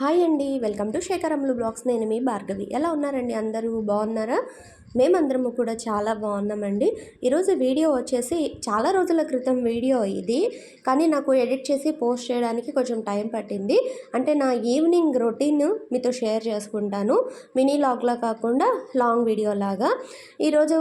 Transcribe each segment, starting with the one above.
Hi అండి welcome to శేఖరములు blogs. నేను మీ భార్గవి. ఎలా ఉన్నారండి అందరూ? బాగున్నారా? మేమందరము కూడా చాలా బాగున్నామండి. ఈరోజు వీడియో వచ్చేసి చాలా రోజుల క్రితం వీడియో ఇది. కానీ నాకు ఎడిట్ చేసి పోస్ట్ చేయడానికి కొంచెం టైం పట్టింది. అంటే నా ఈవినింగ్ రొటీన్ మీతో షేర్ చేసుకుంటాను. మినీ లాగ్లా కాకుండా లాంగ్ వీడియో లాగా. ఈరోజు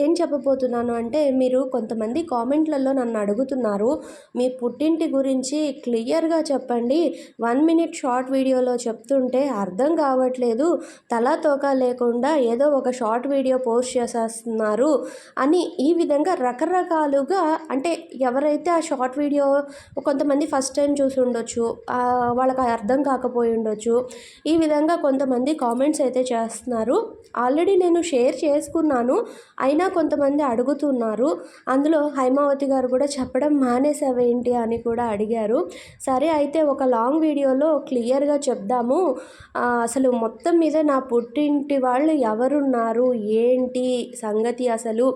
ఏం చెప్పబోతున్నాను అంటే మీరు కొంతమంది కామెంట్లలో నన్ను అడుగుతున్నారు. మీ పుట్టింటి గురించి క్లియర్గా చెప్పండి. వన్ మినిట్ షార్ట్ వీడియోలో చెప్తుంటే అర్థం కావట్లేదు. తలా తోక లేకుండా ఏదో ఒక షార్ట్ వీడియో పోస్ట్ చేసేస్తున్నారు అని ఈ విధంగా రకరకాలుగా అంటే ఎవరైతే ఆ షార్ట్ వీడియో కొంతమంది ఫస్ట్ టైం చూసి ఉండొచ్చు వాళ్ళకి అర్థం కాకపోయి ఉండొచ్చు ఈ విధంగా కొంతమంది కామెంట్స్ అయితే చేస్తున్నారు. ఆల్రెడీ నేను షేర్ చేసుకున్నాను. అయినా అయినా కొంతమంది అడుగుతున్నారు. అందులో హైమావతి గారు కూడా చెప్పడం మానేసావేంటి అని కూడా అడిగారు. సరే అయితే ఒక లాంగ్ వీడియోలో క్లియర్గా చెప్దాము. అసలు మొత్తం మీద నా పుట్టింటి వాళ్ళు ఎవరున్నారు? ఏంటి సంగతి అసలు?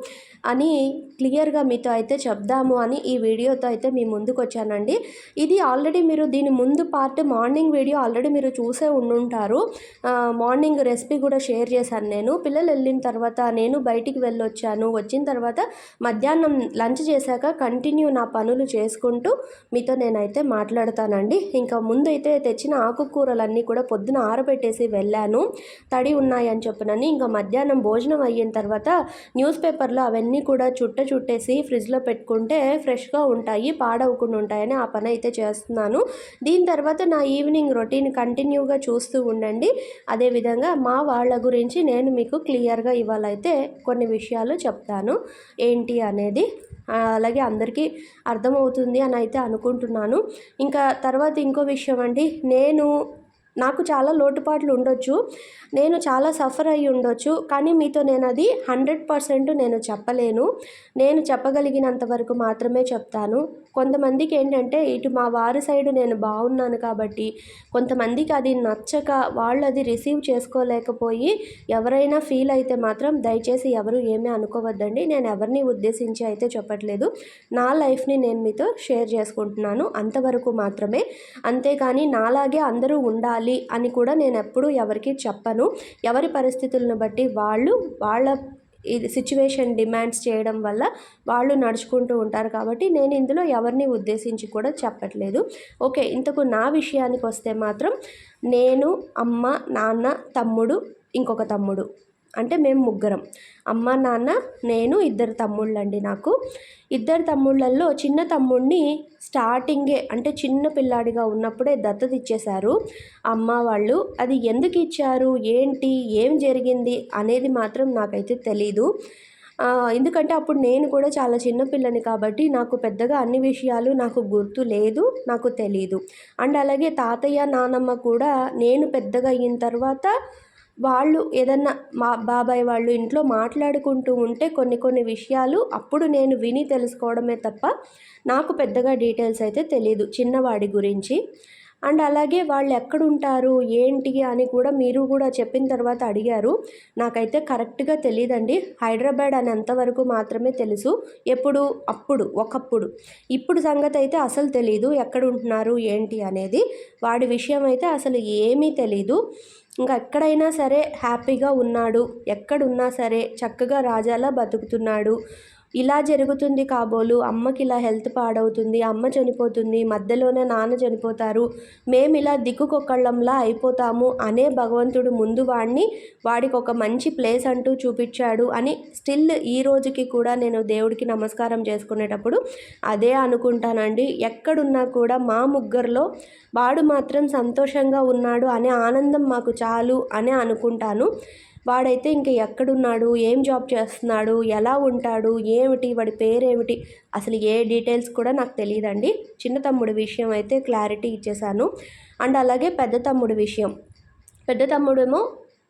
అని క్లియర్గా మీతో అయితే చెప్దాము అని ఈ వీడియోతో అయితే మీ ముందుకు వచ్చానండి ఇది ఆల్రెడీ మీరు దీని ముందు పార్ట్ మార్నింగ్ వీడియో ఆల్రెడీ మీరు చూసే ఉండుంటారు. మార్నింగ్ రెసిపీ కూడా షేర్ చేశాను నేను. పిల్లలు వెళ్ళిన తర్వాత నేను బయటికి వెళ్ళొచ్చాను. వచ్చిన తర్వాత మధ్యాహ్నం లంచ్ చేశాక కంటిన్యూ నా పనులు చేసుకుంటూ మీతో నేనైతే మాట్లాడతానండి. ఇంకా ముందైతే తెచ్చిన ఆకుకూరలన్నీ కూడా పొద్దున ఆరబెట్టేసి వెళ్ళాను. తడి ఉన్నాయని చెప్పినని ఇంకా మధ్యాహ్నం భోజనం అయిన తర్వాత న్యూస్ పేపర్లో అవన్నీ కూడా చుట్ట చుట్టేసి ఫ్రిడ్జ్లో పెట్టుకుంటే ఫ్రెష్గా ఉంటాయి పాడవకుండా ఉంటాయని ఆ పని అయితే చేస్తున్నాను. దీని తర్వాత నా ఈవినింగ్ రొటీన్ కంటిన్యూగా చూస్తూ ఉండండి. అదేవిధంగా మా వాళ్ళ గురించి నేను మీకు క్లియర్గా ఇవాళైతే కొన్ని విషయాలు చెప్తాను. ఏంటి అనేది? అలాగే అందరికీ అర్థమవుతుంది అని అయితే అనుకుంటున్నాను. ఇంకా తర్వాత ఇంకో విషయం అండి. నేను నాకు చాలా లోటుపాట్లు ఉండొచ్చు. నేను చాలా సఫర్ అయ్యి ఉండొచ్చు. కానీ మీతో నేను అది హండ్రెడ్ పర్సెంట్ నేను చెప్పలేను. నేను చెప్పగలిగినంత వరకు మాత్రమే చెప్తాను. కొంతమందికి ఏంటంటే ఇటు మా వారి సైడ్ నేను బాగున్నాను కాబట్టి కొంతమందికి అది నచ్చక వాళ్ళు అది రిసీవ్ చేసుకోలేకపోయి ఎవరైనా ఫీల్ అయితే మాత్రం దయచేసి ఎవరు ఏమీ అనుకోవద్దండి. నేను ఎవరిని ఉద్దేశించి అయితే చెప్పట్లేదు. నా లైఫ్ని నేను మీతో షేర్ చేసుకుంటున్నాను. అంతవరకు మాత్రమే. అంతేకాని నాలాగే అందరూ ఉండాలి. అని కూడా నేను ఎప్పుడూ ఎవరికి చెప్పను. ఎవరి పరిస్థితులను బట్టి వాళ్ళు వాళ్ళ ఇది సిచ్యువేషన్ డిమాండ్స్ చేయడం వల్ల వాళ్ళు నడుచుకుంటూ ఉంటారు కాబట్టి నేను ఇందులో ఎవరిని ఉద్దేశించి కూడా చెప్పట్లేదు. ఓకే ఇంతకు నా విషయానికి వస్తే మాత్రం నేను అమ్మ నాన్న తమ్ముడు ఇంకొక తమ్ముడు. అంటే మేము ముగ్గురం. అమ్మ నాన్న నేను ఇద్దరు తమ్ముళ్ళండి నాకు. ఇద్దరు తమ్ముళ్ళల్లో చిన్న తమ్ముడిని స్టార్టింగే అంటే చిన్న పిల్లాడిగా ఉన్నప్పుడే దత్తత ఇచ్చేశారు అమ్మ వాళ్ళు అది ఎందుకు ఇచ్చారు? ఏంటి? ఏం జరిగింది? అనేది మాత్రం నాకైతే తెలీదు. ఎందుకంటే అప్పుడు నేను కూడా చాలా చిన్నపిల్లని కాబట్టి నాకు పెద్దగా అన్ని విషయాలు నాకు గుర్తు లేదు నాకు తెలీదు. అండ్ అలాగే తాతయ్య నానమ్మ కూడా నేను పెద్దగా అయిన తర్వాత వాళ్ళు ఏదన్నా మా బాబాయ్ వాళ్ళు ఇంట్లో మాట్లాడుకుంటూ ఉంటే కొన్ని కొన్ని విషయాలు అప్పుడు నేను విని తెలుసుకోవడమే తప్ప నాకు పెద్దగా డీటెయిల్స్ అయితే తెలియదు చిన్నవాడి గురించి. అండ్ అలాగే వాళ్ళు ఎక్కడుంటారు ఏంటి అని కూడా మీరు కూడా చెప్పిన తర్వాత అడిగారు. నాకైతే కరెక్ట్గా తెలియదండి హైదరాబాద్ అని అంతవరకు మాత్రమే తెలుసు. ఎప్పుడు అప్పుడు ఒకప్పుడు. ఇప్పుడు సంగతి అయితే అసలు తెలియదు ఎక్కడ ఉంటున్నారు ఏంటి అనేది. వాడి విషయం అయితే అసలు ఏమీ తెలీదు. ఇంకా ఎక్కడైనా సరే హ్యాపీగా ఉన్నాడు. ఎక్కడున్నా సరే చక్కగా రాజాలా బతుకుతున్నాడు. ఇలా జరుగుతుంది కాబోలు అమ్మకి ఇలా హెల్త్ పాడవుతుంది అమ్మ చనిపోతుంది మధ్యలోనే నాన్న చనిపోతారు మేము ఇలా దిక్కుకొక్కళ్ళంలా అయిపోతాము అనే భగవంతుడు ముందు వాడిని వాడికి ఒక మంచి ప్లేస్ అంటూ చూపించాడు అని స్టిల్ ఈ రోజుకి కూడా నేను దేవుడికి నమస్కారం చేసుకునేటప్పుడు అదే అనుకుంటానండి. ఎక్కడున్నా కూడా మా ముగ్గురులో వాడు మాత్రం సంతోషంగా ఉన్నాడు అనే ఆనందం మాకు చాలు అని అనుకుంటాను. వాడైతే ఇంకా ఎక్కడున్నాడు ఏం జాబ్ చేస్తున్నాడు ఎలా ఉంటాడు ఏమిటి వాడి పేరేమిటి అసలు ఏ డీటెయిల్స్ కూడా నాకు తెలియదండి. చిన్న తమ్ముడి విషయం అయితే క్లారిటీ ఇచ్చేసాను అండ్ అలాగే పెద్ద తమ్ముడి విషయం. పెద్ద తమ్ముడేమో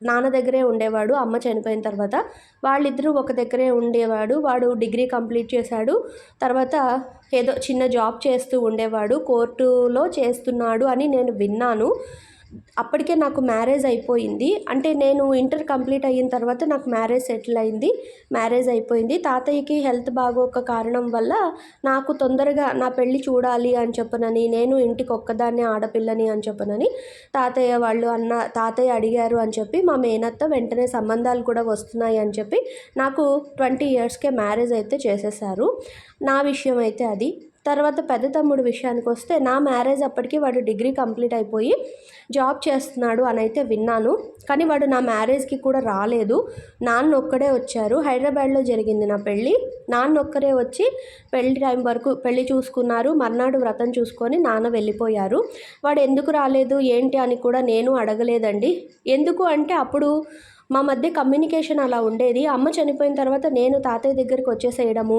నాన్న దగ్గరే ఉండేవాడు అమ్మ చనిపోయిన తర్వాత. వాళ్ళిద్దరూ ఒక దగ్గరే ఉండేవాడు వాడు డిగ్రీ కంప్లీట్ చేశాడు తర్వాత ఏదో చిన్న జాబ్ చేస్తూ ఉండేవాడు కోర్టులో చేస్తున్నాడు అని నేను విన్నాను. అప్పటికే నాకు మ్యారేజ్ అయిపోయింది. అంటే నేను ఇంటర్ కంప్లీట్ అయిన తర్వాత నాకు మ్యారేజ్ సెటిల్ అయింది. మ్యారేజ్ అయిపోయింది. తాతయ్యకి హెల్త్ బాగోక కారణం వల్ల నాకు తొందరగా నా పెళ్ళి చూడాలి అని చెప్పనని నేను ఇంటికి ఒక్కదాన్నే ఆడపిల్లని అని చెప్పనని తాతయ్య వాళ్ళు అన్న తాతయ్య అడిగారు అని చెప్పి మా మేనత్త వెంటనే సంబంధాలు కూడా వస్తున్నాయి అని చెప్పి నాకు ట్వంటీ ఇయర్స్కే మ్యారేజ్ అయితే చేసేసారు. నా విషయం అయితే అది. తర్వాత పెద్ద తమ్ముడు విషయానికి వస్తే నా మ్యారేజ్ అప్పటికి వాడు డిగ్రీ కంప్లీట్ అయిపోయి జాబ్ చేస్తున్నాడు అని అయితే విన్నాను. కానీ వాడు నా మ్యారేజ్కి కూడా రాలేదు. నాన్న ఒక్కడే వచ్చారు. హైదరాబాద్లో జరిగింది నా పెళ్ళి. నాన్న ఒక్కరే వచ్చి పెళ్ళి టైం వరకు పెళ్ళి చూసుకున్నారు. మర్నాడు వ్రతం చూసుకొని నాన్న వెళ్ళిపోయారు. వాడు ఎందుకు రాలేదు? ఏంటి? అని కూడా నేను అడగలేదండి. ఎందుకు అంటే అప్పుడు మా మధ్య కమ్యూనికేషన్ అలా ఉండేది. అమ్మ చనిపోయిన తర్వాత నేను తాతయ్య దగ్గరికి వచ్చేసేయడము.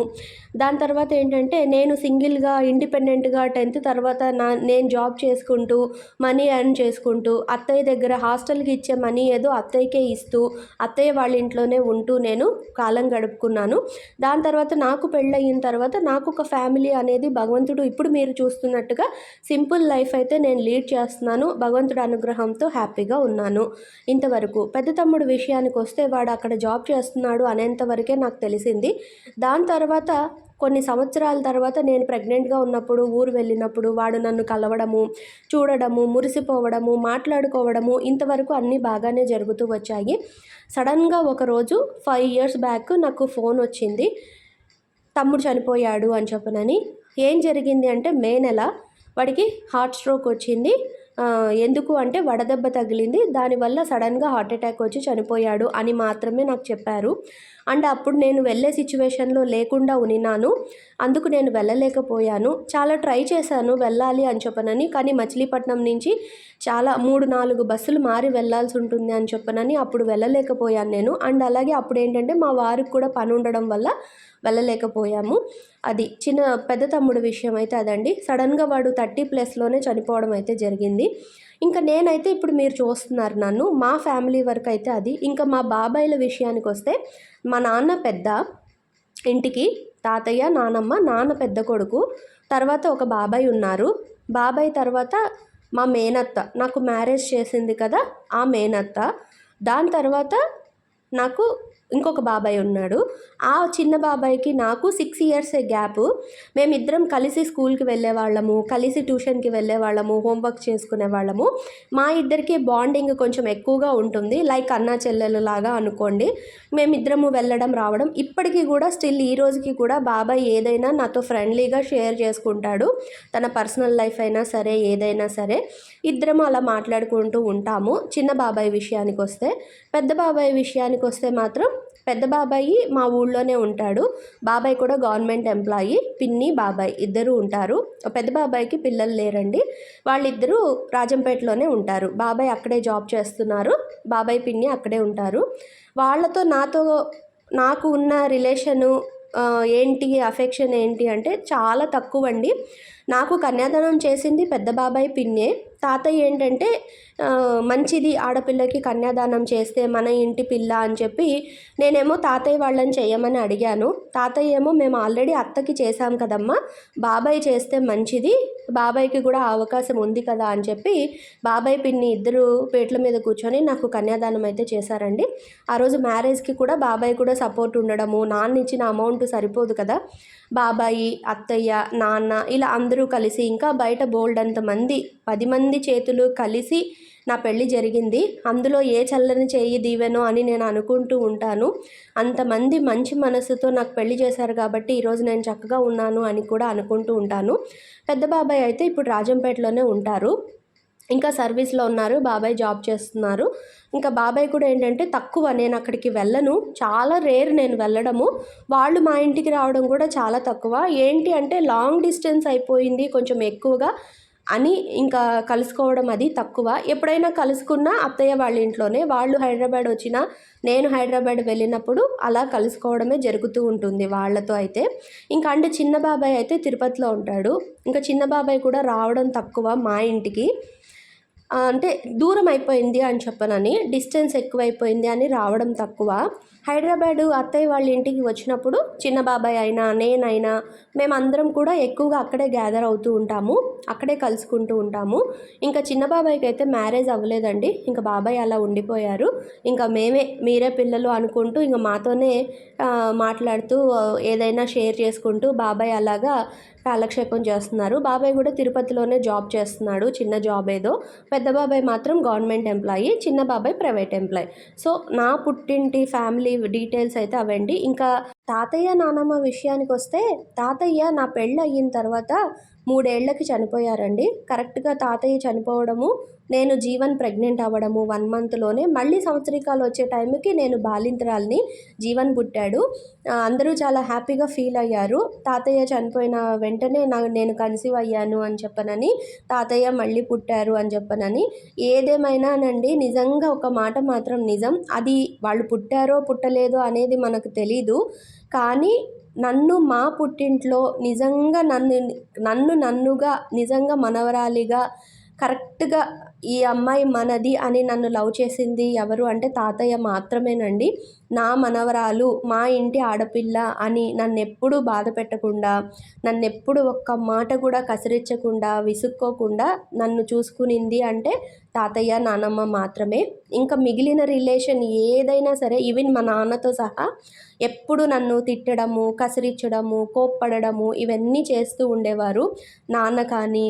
దాని తర్వాత ఏంటంటే నేను సింగిల్గా ఇండిపెండెంట్గా టెన్త్ తర్వాత నా నేను జాబ్ చేసుకుంటూ మనీ ఎర్న్ చేసుకుంటూ అత్తయ్య దగ్గర హాస్టల్కి ఇచ్చే మనీ ఏదో అత్తయ్యకే ఇస్తూ అత్తయ్య వాళ్ళ ఇంట్లోనే ఉంటూ నేను కాలం గడుపుకున్నాను. దాని తర్వాత నాకు పెళ్ళయిన తర్వాత నాకు ఒక ఫ్యామిలీ అనేది భగవంతుడు ఇప్పుడు మీరు చూస్తున్నట్టుగా సింపుల్ లైఫ్ అయితే నేను లీడ్ చేస్తున్నాను. భగవంతుడు అనుగ్రహంతో హ్యాపీగా ఉన్నాను. ఇంతవరకు పెద్ద తమ్ముడు విషయానికి వస్తే వాడు అక్కడ జాబ్ చేస్తున్నాడు అనేంత వరకే నాకు తెలిసింది. దాని తర్వాత కొన్ని సంవత్సరాల తర్వాత నేను ప్రెగ్నెంట్గా ఉన్నప్పుడు ఊరు వెళ్ళినప్పుడు వాడు నన్ను కలవడము చూడడము మురిసిపోవడము మాట్లాడుకోవడము ఇంతవరకు అన్నీ బాగానే జరుగుతూ వచ్చాయి. సడన్గా ఒకరోజు ఫైవ్ ఇయర్స్ బ్యాక్ నాకు ఫోన్ వచ్చింది. తమ్ముడు చనిపోయాడు అని చెప్పనని. ఏం జరిగింది అంటే మే నెల వాడికి హార్ట్ స్ట్రోక్ వచ్చింది. ఎందుకు అంటే వడదెబ్బ తగిలింది. దానివల్ల సడన్గా హార్ట్ అటాక్ వచ్చి చనిపోయాడు అని మాత్రమే నాకు చెప్పారు. అండ్ అప్పుడు నేను వెళ్ళే సిచ్యువేషన్లో లేకుండా ఉనినాను. అందుకు నేను వెళ్ళలేకపోయాను. చాలా ట్రై చేశాను వెళ్ళాలి అని చెప్పనని కానీ మచిలీపట్నం నుంచి చాలా మూడు నాలుగు బస్సులు మారి వెళ్ళాల్సి ఉంటుంది అని చెప్పనని అప్పుడు వెళ్ళలేకపోయాను నేను. అండ్ అలాగే అప్పుడు ఏంటంటే మా వారికి కూడా పని ఉండడం వల్ల వెళ్ళలేకపోయాము. అది చిన్న పెద్ద తమ్ముడు విషయం అయితే అదండి. సడన్గా వాడు థర్టీ ప్లస్లోనే చనిపోవడం అయితే జరిగింది. ఇంకా నేనైతే ఇప్పుడు మీరు చూస్తున్నారు నన్ను. మా ఫ్యామిలీ వరకు అయితే అది. ఇంకా మా బాబాయిల విషయానికి వస్తే మా నాన్న పెద్ద ఇంటికి తాతయ్య నానమ్మ నాన్న పెద్ద కొడుకు తర్వాత ఒక బాబాయ్ ఉన్నారు. బాబాయ్ తర్వాత మా మేనత్త. నాకు మ్యారేజ్ చేసింది కదా ఆ మేనత్త. దాని తర్వాత నాకు ఇంకొక బాబాయ్ ఉన్నాడు. ఆ చిన్న బాబాయ్కి నాకు సిక్స్ ఇయర్స్ గ్యాప్ మేమిద్దరం కలిసి స్కూల్కి వెళ్ళే వాళ్ళము కలిసి ట్యూషన్కి వెళ్ళే వాళ్ళము హోంవర్క్ చేసుకునే వాళ్ళము. మా ఇద్దరికి బాండింగ్ కొంచెం ఎక్కువగా ఉంటుంది. లైక్ అన్నా చెల్లెలు లాగా అనుకోండి. మేమిద్దరము వెళ్ళడం రావడం ఇప్పటికీ కూడా స్టిల్ ఈ రోజుకి కూడా బాబాయ్ ఏదైనా నాతో ఫ్రెండ్లీగా షేర్ చేసుకుంటాడు. తన పర్సనల్ లైఫ్ అయినా సరే ఏదైనా సరే. ఇద్దరము అలా మాట్లాడుకుంటూ ఉంటాము. చిన్న బాబాయ్ విషయానికి వస్తే పెద్ద బాబాయ్ విషయానికి వస్తే మాత్రం పెద్ద బాబాయి మా ఊళ్ళోనే ఉంటాడు. బాబాయ్ కూడా గవర్నమెంట్ ఎంప్లాయీ పిన్ని బాబాయ్ ఇద్దరు ఉంటారు. పెద్ద బాబాయ్కి పిల్లలు లేరండి. వాళ్ళిద్దరూ రాజంపేటలోనే ఉంటారు. బాబాయ్ అక్కడే జాబ్ చేస్తున్నారు. బాబాయ్ పిన్ని అక్కడే ఉంటారు. వాళ్ళతో నాతో నాకు ఉన్న రిలేషను ఏంటి అఫెక్షన్ ఏంటి అంటే చాలా తక్కువ అండి నాకు కన్యాదానం చేసింది పెద్ద బాబాయ్ పిన్నే. తాతయ్య ఏంటంటే మంచిది ఆడపిల్లకి కన్యాదానం చేస్తే మన ఇంటి పిల్ల అని చెప్పి నేనేమో తాతయ్య వాళ్ళని చేయమని అడిగాను. తాతయ్య ఏమో మేము ఆల్రెడీ అత్తకి చేశాం కదమ్మా బాబాయ్ చేస్తే మంచిది బాబాయ్కి కూడా అవకాశం ఉంది కదా అని చెప్పి బాబాయ్ పిన్ని ఇద్దరు పేట్ల మీద కూర్చొని నాకు కన్యాదానం అయితే చేశారండి. ఆ రోజు మ్యారేజ్కి కూడా బాబాయ్ కూడా సపోర్ట్ ఉండడము నాన్న ఇచ్చిన అమౌంట్ సరిపోదు కదా బాబాయి అత్తయ్య నాన్న ఇలా అందరూ కలిసి ఇంకా బయట బోల్డ్ అంతమంది పది మంది చేతులు కలిసి నా పెళ్ళి జరిగింది. అందులో ఏ చల్లని చేయి దీవెనో అని నేను అనుకుంటూ ఉంటాను. అంతమంది మంచి మనసుతో నాకు పెళ్ళి చేశారు కాబట్టి ఈరోజు నేను చక్కగా ఉన్నాను అని కూడా అనుకుంటూ ఉంటాను. పెద్ద బాబాయ్ అయితే ఇప్పుడు రాజంపేటలోనే ఉంటారు. ఇంకా సర్వీస్లో ఉన్నారు. బాబాయ్ జాబ్ చేస్తున్నారు. ఇంకా బాబాయ్ కూడా ఏంటంటే తక్కువ నేను అక్కడికి వెళ్ళను. చాలా రేర్ నేను వెళ్ళడము. వాళ్ళు మా ఇంటికి రావడం కూడా చాలా తక్కువ. ఏంటి అంటే లాంగ్ డిస్టెన్స్ అయిపోయింది కొంచెం ఎక్కువగా. అని ఇంకా కలుసుకోవడం అది తక్కువ. ఎప్పుడైనా కలుసుకున్నా అత్తయ్య వాళ్ళ ఇంట్లోనే వాళ్ళు హైదరాబాద్ వచ్చినా నేను హైదరాబాద్ వెళ్ళినప్పుడు అలా కలుసుకోవడమే జరుగుతూ ఉంటుంది వాళ్ళతో అయితే. ఇంకా అంటే చిన్న బాబాయ్ అయితే తిరుపతిలో ఉంటాడు. ఇంకా చిన్న బాబాయ్ కూడా రావడం తక్కువ మా ఇంటికి. అంటే దూరం అయిపోయింది అని చెప్పనని డిస్టెన్స్ ఎక్కువైపోయింది అని రావడం తక్కువ. హైదరాబాదు అత్తయ్య వాళ్ళ ఇంటికి వచ్చినప్పుడు చిన్న బాబాయ్ అయినా నేనైనా మేమందరం కూడా ఎక్కువగా అక్కడే గ్యాదర్ అవుతూ ఉంటాము అక్కడే కలుసుకుంటూ ఉంటాము. ఇంకా చిన్న బాబాయ్కి అయితే మ్యారేజ్ అవ్వలేదండి. ఇంకా బాబాయ్ అలా ఉండిపోయారు. ఇంకా మేమే మీరే పిల్లలు అనుకుంటూ ఇంకా మాతోనే మాట్లాడుతూ ఏదైనా షేర్ చేసుకుంటూ బాబాయ్ అలాగా కాలక్షేపం చేస్తున్నారు. బాబాయ్ కూడా తిరుపతిలోనే జాబ్ చేస్తున్నాడు. చిన్న జాబ్ ఏదో. పెద్ద బాబాయ్ మాత్రం గవర్నమెంట్ ఎంప్లాయీ చిన్న బాబాయ్ ప్రైవేట్ ఎంప్లాయీ. సో నా పుట్టింటి ఫ్యామిలీ డీటెయిల్స్ అయితే అవండి. ఇంకా తాతయ్య నానమ్మ విషయానికి వస్తే తాతయ్య నా పెళ్ళి అయిన తర్వాత మూడేళ్ళకి చనిపోయారండి. కరెక్ట్గా తాతయ్య చనిపోవడము నేను జీవన్ ప్రెగ్నెంట్ అవ్వడము వన్ మంత్లోనే మళ్ళీ సంవత్సరికాలు వచ్చే టైంకి నేను బాలింతరాల్ని జీవన్ పుట్టాడు. అందరూ చాలా హ్యాపీగా ఫీల్ అయ్యారు. తాతయ్య చనిపోయిన వెంటనే నా నేను కన్సీవ్ అయ్యాను అని చెప్పనని తాతయ్య మళ్ళీ పుట్టారు అని చెప్పనని ఏదేమైనానండి నిజంగా ఒక మాట మాత్రం నిజం. అది వాళ్ళు పుట్టారో పుట్టలేదో అనేది మనకు తెలీదు. కానీ నన్ను మా పుట్టింట్లో నిజంగా నన్ను నన్ను నన్నుగా నిజంగా మనవరాలిగా కరెక్ట్గా ఈ అమ్మాయి మనది అని నన్ను లవ్ చేసింది ఎవరు అంటే తాతయ్య మాత్రమేనండి. నా మనవరాలు మా ఇంటి ఆడపిల్ల అని నన్ను ఎప్పుడూ బాధ పెట్టకుండా నన్ను ఎప్పుడు ఒక్క మాట కూడా కసిరించకుండా విసుక్కోకుండా నన్ను చూసుకునింది అంటే తాతయ్య నానమ్మ మాత్రమే. ఇంకా మిగిలిన రిలేషన్ ఏదైనా సరే ఈవెన్ మా నాన్నతో సహా ఎప్పుడు నన్ను తిట్టడము కసిరించడము కోప్పడము ఇవన్నీ చేస్తూ ఉండేవారు. నాన్న కానీ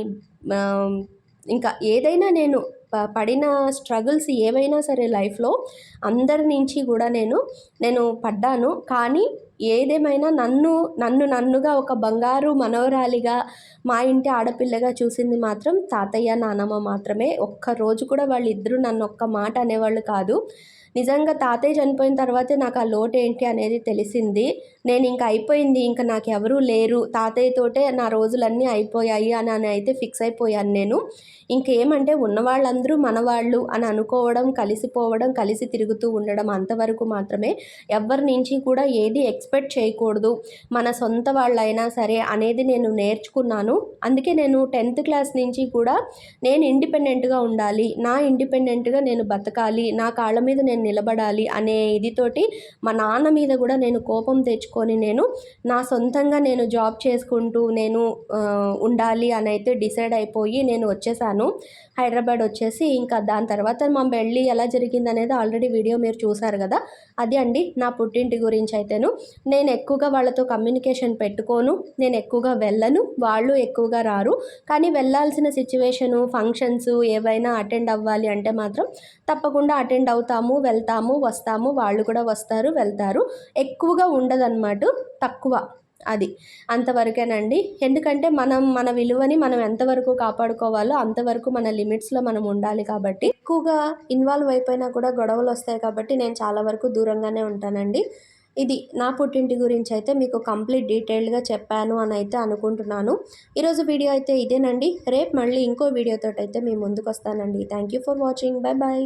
ఇంకా ఏదైనా నేను ప- పడిన స్ట్రగుల్స్ ఏవైనా సరే లైఫ్లో అందరి నుంచి కూడా నేను నేను పడ్డాను. కానీ ఏదేమైనా నన్ను నన్ను నన్నుగా ఒక బంగారు మనవరాలిగా మా ఇంటి ఆడపిల్లగా చూసింది మాత్రం తాతయ్య నానమ్మ మాత్రమే. ఒక్క రోజు కూడా వాళ్ళిద్దరూ నన్ను ఒక్క మాట అనేవాళ్ళు కాదు. నిజంగా తాతయ్య చనిపోయిన తర్వాతే నాకు ఆ లోటు ఏంటి అనేది తెలిసింది. నేను ఇంకా అయిపోయింది ఇంకా నాకు ఎవరూ లేరు. తాతయ్యతోటే నా రోజులన్నీ అయిపోయాయి అని అని అయితే ఫిక్స్ అయిపోయాను నేను. ఇంకేమంటే ఉన్న వాళ్ళందరూ మనవాళ్ళు అని అనుకోవడం కలిసిపోవడం కలిసి తిరుగుతూ ఉండడం అంతవరకు మాత్రమే. ఎవరి నుంచి కూడా ఏది ఎక్స్పెక్ట్ చేయకూడదు. మన సొంత వాళ్ళైనా సరే అనేది నేను నేర్చుకున్నాను. అందుకే నేను టెన్త్ క్లాస్ నుంచి కూడా నేను ఇండిపెండెంట్గా ఉండాలి. నా ఇండిపెండెంట్గా నేను బతకాలి. నా కాళ్ళ మీద నేను నిలబడాలి అనే ఇదితోటి మా నాన్న మీద కూడా నేను కోపం తెచ్చుకో చేసుకొని నేను నా సొంతంగా నేను జాబ్ చేసుకుంటూ నేను ఉండాలి అని అయితే డిసైడ్ అయిపోయి నేను వచ్చేసాను. హైదరాబాద్ వచ్చేసి ఇంకా దాని తర్వాత మా పెళ్ళి ఎలా జరిగింది అనేది ఆల్రెడీ వీడియో మీరు చూసారు కదా. అది అండి నా పుట్టింటి గురించి అయితేను. నేను ఎక్కువగా వాళ్ళతో కమ్యూనికేషన్ పెట్టుకోను నేను ఎక్కువగా వెళ్ళను వాళ్ళు ఎక్కువగా రారు. కానీ వెళ్ళాల్సిన సిచ్యువేషను ఫంక్షన్స్ ఏవైనా అటెండ్ అవ్వాలి అంటే మాత్రం తప్పకుండా అటెండ్ అవుతాము వెళ్తాము వస్తాము వాళ్ళు కూడా వస్తారు వెళ్తారు. ఎక్కువగా ఉండదన్నమాట. తక్కువ అది. అంతవరకేనండి. ఎందుకంటే మనం మన విలువని మనం ఎంతవరకు కాపాడుకోవాలో అంతవరకు మన లిమిట్స్లో మనం ఉండాలి కాబట్టి. ఎక్కువగా ఇన్వాల్వ్ అయిపోయినా కూడా గొడవలు వస్తాయి కాబట్టి నేను చాలా వరకు దూరంగానే ఉంటానండి. ఇది నా పుట్టింటి గురించి అయితే మీకు కంప్లీట్ డీటెయిల్డ్గా చెప్పాను అని అయితే అనుకుంటున్నాను. ఈరోజు వీడియో అయితే ఇదేనండి. రేపు మళ్ళీ ఇంకో వీడియోతో అయితే మీ ముందుకు వస్తానండి thank you for watching. Bye bye